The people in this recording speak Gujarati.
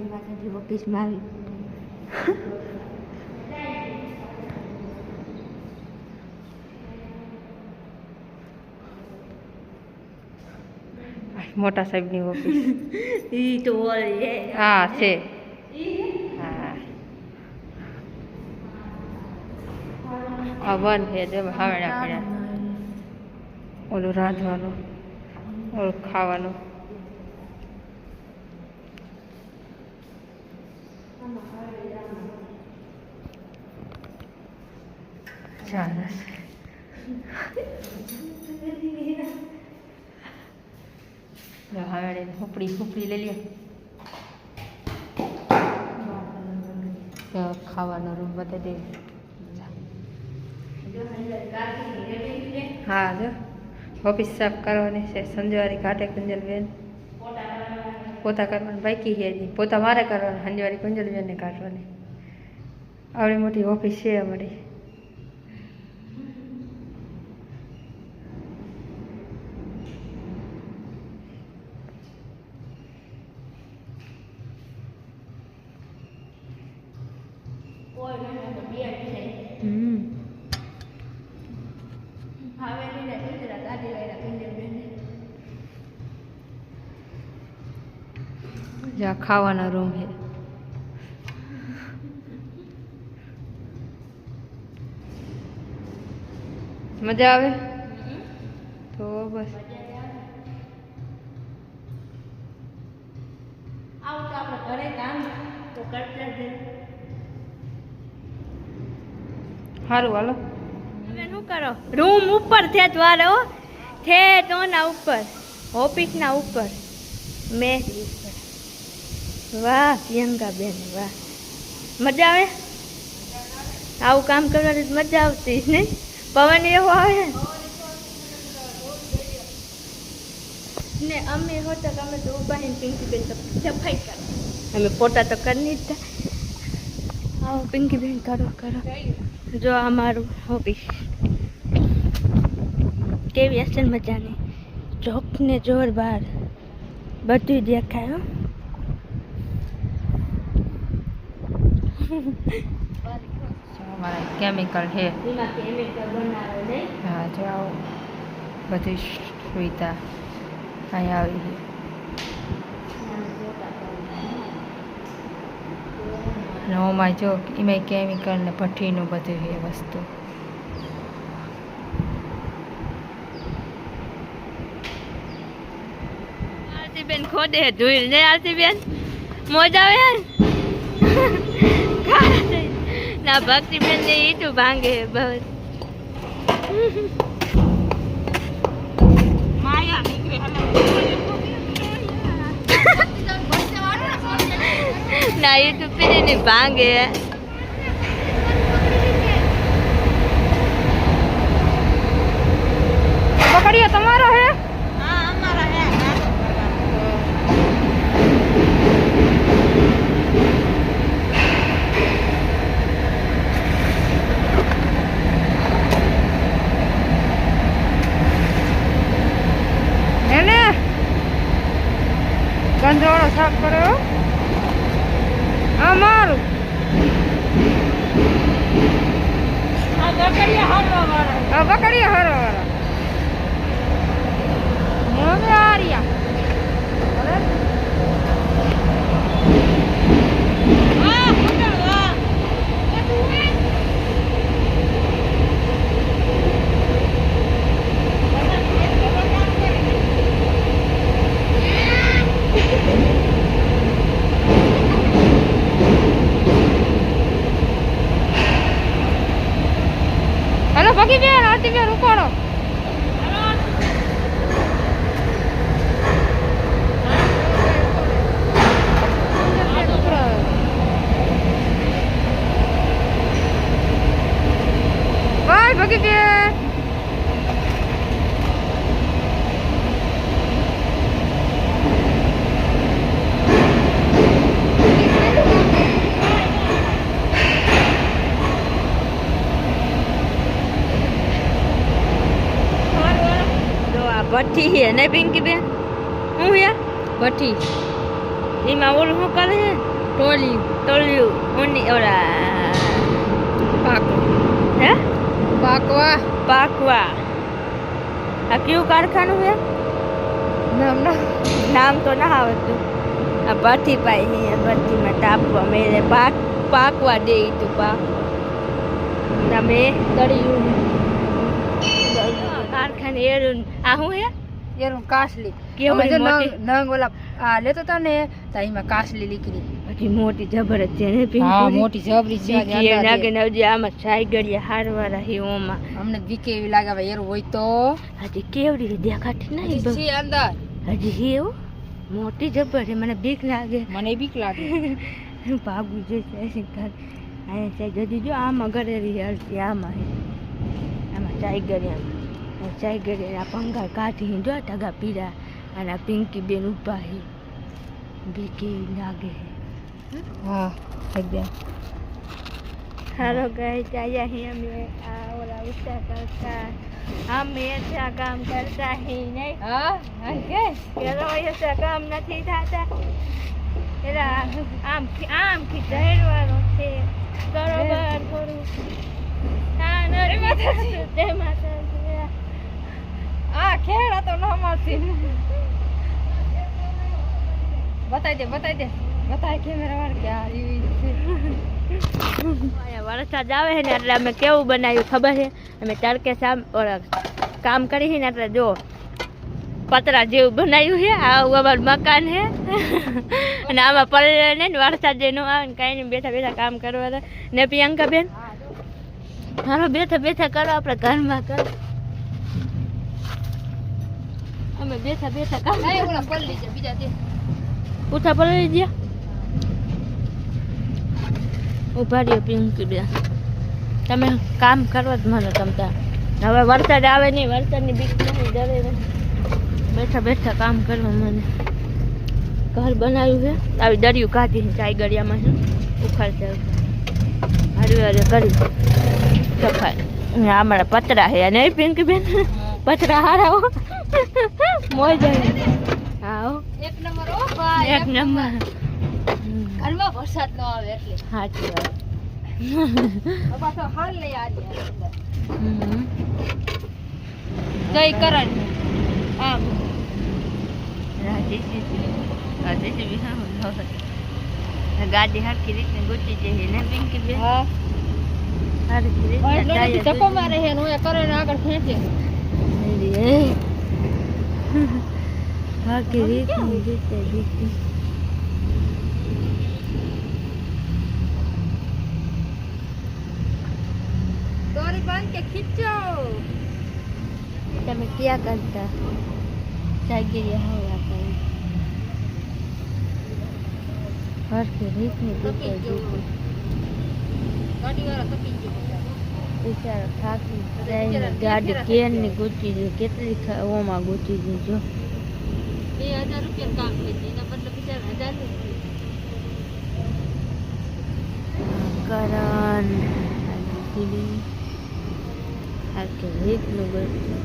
જય માતાજી ઓફિસમાં આવી. મોટા સાહેબની ઓફિસ ઈ તો ઓલી હા છે. હા? આ વન છે હાવડા પડ્યા. ઓલું રાંધવાનું ઓલું ખાવાનું. ચાલે જો હવે હુપડી હુપડી લઈ લે ખાવાનો રૂમ બતાવી દે હા જો ઓફિસ સાફ કરવાની છે સંજવારી ઘાટે કુંજલબેન પોતા કરવાની બાકી છે નહીં. પોતા મારે કરવાના સંજવારી કુંજલબેનને કાઢવાની. આવડી મોટી ઓફિસ છે અમારી. જ્યાં ખાવાના રૂમ છે. મજા આવે? તો બસ. આવું તો આપણે ઘરે કામ તો કરતા જ સારું હાલો. તમે શું કરો? રૂમ ઉપર છે તમારે હો છે તો ના ઉપર. ઓફિસના ઉપર. મેં વાહ પ્રિયંકા બેન વાહ. મજા આવે? આવું કામ કરવાની મજા આવતી નહીં? પવન એવો આવે? ને અમે હોતા અમે તો ઊભા ને પિંકી બેન તો સફાઈ કરો. અમે પોતા તો કરી હતા આવો પિંકી બેન કરો કરો. જો અમારું હોબી કેવી હશે મજાની? જોક ને જોર બાર બધું દેખાય હો. અમારા કેમિકલ છે. હા જો આવું બધી સુવિધા અહીં આવી છે. નવમાં જો એમાં કેમિકલ ને ભઠ્ઠીનું બધું છે વસ્તુ. આરતીબેન ખોદે ધોઈ ને આરતીબેન મોજ આવે ના ભક્તિબેન ને ઈટું ભાંગે બસ. ના યુટ્યુબ પીને ને ભાંગે. પકડીએ તમારો હે એને ગંધવાળો સાફ કર્યો આ મારું આ પકડીએ હરવા વાળા હવે આર્યા હલો ભગી ગયા આરતી બેન ઉપાડો. ભગી બેન જો આ ભઠ્ઠી હે ને પિંકી બેન? શું હે ભઠ્ઠી. એમાં ઓલું શું કરે છે? ટોલી તોલ્યું. ઊની ઓલા પાક હે? પાકવા. પાકવા. આ કયું કારખાનું હે નામ ના. નામ તો ના આવતું આ ભઠ્ઠી પાઈ હે ભઠ્ઠીમાં તાપવા મેળે પાક પાકવા દે તું પાક. તમે તળિયું. કારખાને એરું આ શું હે? કાસલી. કેવડી મોટી. નંગ નંગ ઓલા આ લેતો તા ને કાસલી લીકડી હજી મોટી જબર જ છે ને હા મોટી જબરી છે અંદાજે. નાગે નવજી આમાં સાયગડિયા હારવાળા હી ઓમાં. અમને બીકે એવી લાગે ભાઈ એરું હોય તો. હજી કેવડી દેખાતી નહીં. અંદર. હજી હી. એવું મોટી જબર છે મને બીક લાગે. મને બીક લાગે. ભાગવું જોઈએ અહીંયા ચાઈ જતી જો આમાં ઘરેરી હાલતી આમાં હે આમાં ગરિયામાં ચાઈ ગરિયા પંગા કાઢી જો ટગા પીરા અને આ પિંકી બેન ઊભા હે. બીકે લાગે હે. એકદમ હાલો ગાય ચાયા હી અમે. આ ઓલા ઉષા કરતા અમે એસા કામ કરતા હી નહીં હા કે? પેલો એસા કામ નથી થતા. એલા આમ આમ ખીચાડવાનો છે. બરોબર થોડું. હા તો ખેડા તો ન બતાવી દે બતાવી દે. બતાય કેમેરા વાળ કે આ છે વરસાદ આવે છે ને એટલે અમે કેવું બનાવ્યું ખબર છે? અમે તડકે કામ કરી ને એટલે જો, પતરા જેવું બનાવ્યું છે આ અમારું મકાન છે. અને આમાં પડે ને વરસાદ જે ન આવે ને કાંઈ નહીં, બેઠા બેઠા કામ કરવા ને પ્રિયંકા બેન હાલો, બેઠા બેઠા કરો, આપણે ઘરમાં કર. અમે બેઠા બેઠા કામ નહીં ઓલા પલ્લી છે બીજા દે. ઉઠા પડી ગયા ઊભા રહ્યો પિંકી બેન. તમે કામ કરવા જ મને તમતા હવે વરસાદ આવે નહીં વરસાદની બીક નહીં ડરે નહીં બેઠા બેઠા કામ કરવા મને ઘર બનાવ્યું છે. આવી દરિયું કાઢી ચાય ગળિયામાં છે. ઉખાડશે હરે હારું કરી સફાઈ અમારા પતરા છે અને પિંકી બેન? પતરા હારા હો. મોજ આવી. હા હો. એક નંબર ઓ ભાઈ. એક નંબર. ઘરમાં વરસાદ ન આવે એટલે. સાચી વાત. પાછો હાલ લઈ આજે. જય કરણ. આમ. ગાડી હરખી રીતને ગોચી જઈએ ને પિંકી બે હા. હરખી ટાયર ધક્કો મારે છે ને હું કરણ આગળ ખેંચે. ગોચી. હરખી રીતની રીતે રીતની. દોરી બાંધ કે ખીચો તમે ક્યાં કરતા જાગીરી હવા કરી હરખી રીતની રીતે તપી ગયો રીતની. ગાડી વાળા તપી ગયો બિચારો થાકી જાય ગાડી કેરની ગોચી દે કેટલી ઓમાં ગોચી જો. બે હજાર રૂપિયા કામ લીધું એના બદલે બિચારા હજાર કરણ રીતનું ગોચી